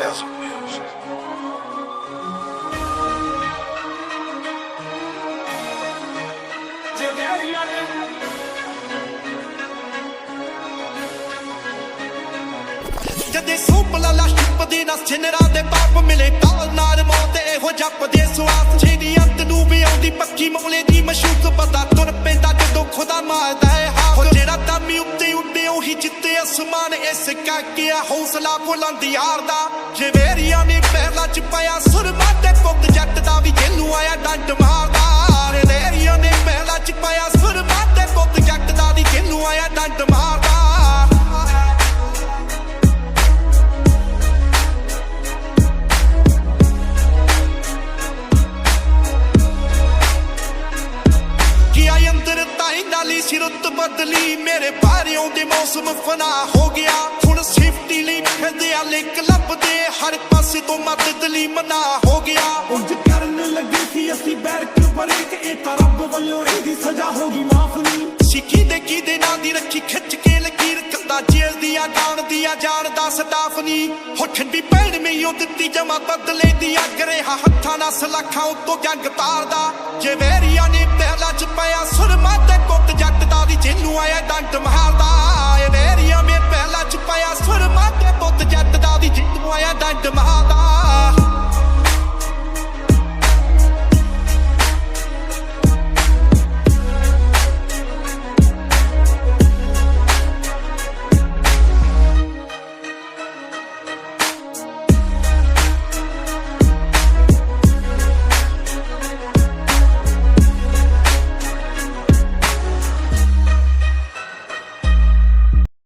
That's music. Jde soupla la štíp, dina stěnera ਜਿੱਤੇ ਅਸਮਾਨ ਇਸ ਕਾਕਿਆ ਹੌਸਲਾ ਬੁਲੰਦ ਯਾਰ ਦਾ। ਜਵੇਰੀਆਂ ਨੇ ਪਹਿਲਾ ਚ ਪਾਇਆ, ਸੁਰਮਾ ਤੇ ਪੁੱਤ ਜੱਟ ਦਾ ਵੀ ਜੇਲੂ ਆਇਆ ਡੰਡ ਨਾਲੀ ਸਿਰਤ ਬਦਲੀ ਮੇਰੇ ਬਾਰਿਓਂ ਦੇ ਮੌਸਮ ਫਨਾ ਹੋ ਗਿਆ। ਹੁਣ ਸੇਫਟੀ ਲਈ ਫਿਰਦੇ ਆ ਲਿਕ ਲੱਭਦੇ ਹਰ ਪਾਸੇ ਤੋਂ ਮਦਦ ਲਈ ਮਨਾ ਹੋ ਗਿਆ। ਉਂਝ ਕਰਨ ਲੱਗੀ ਸੀ ਅਸੀਂ ਬੈਰਕ ਬਰੇ ਕਿ ਇਹ ਤਾਂ ਰੱਬ ਵੱਲੋਂ ਇਹਦੀ ਸਜ਼ਾ ਹੋਗੀ ਮਾਫ ਨਹੀਂ। ਸਿੱਖੀ ਦੇ ਕੀ ਦੇ ਨਾਂ ਦੀ ਰੱਖੀ ਖਿੱਚ ਕੇ ਲਕੀਰ ਕੰਦਾ ਜੇਲ੍ਹ ਦੀਆਂ ਗਾਣ ਦੀਆਂ ਜਾਣ ਦਾ ਸਟਾਫ ਨਹੀਂ। ਹੋ ਠੰਡੀ ਪੈਣ ਮਈਓ ਦਿੱਤੀ ਜਮਾ ਬਦਲੇ ਦੀ ਅੱਗ ਰਿਹਾ ਹੱਥਾਂ ਨਾਲ ਸਲਾਖਾਂ ਉੱਤੋਂ ਜੰਗ ਤਾਰਦਾ। ਜੇ ਵੈਰੀਆਂ ਨੇ ਪਹਿਲਾ ਦਾ ਵੀ ਜਿਹਨੂੰ ਆਇਆ ਡੰਡ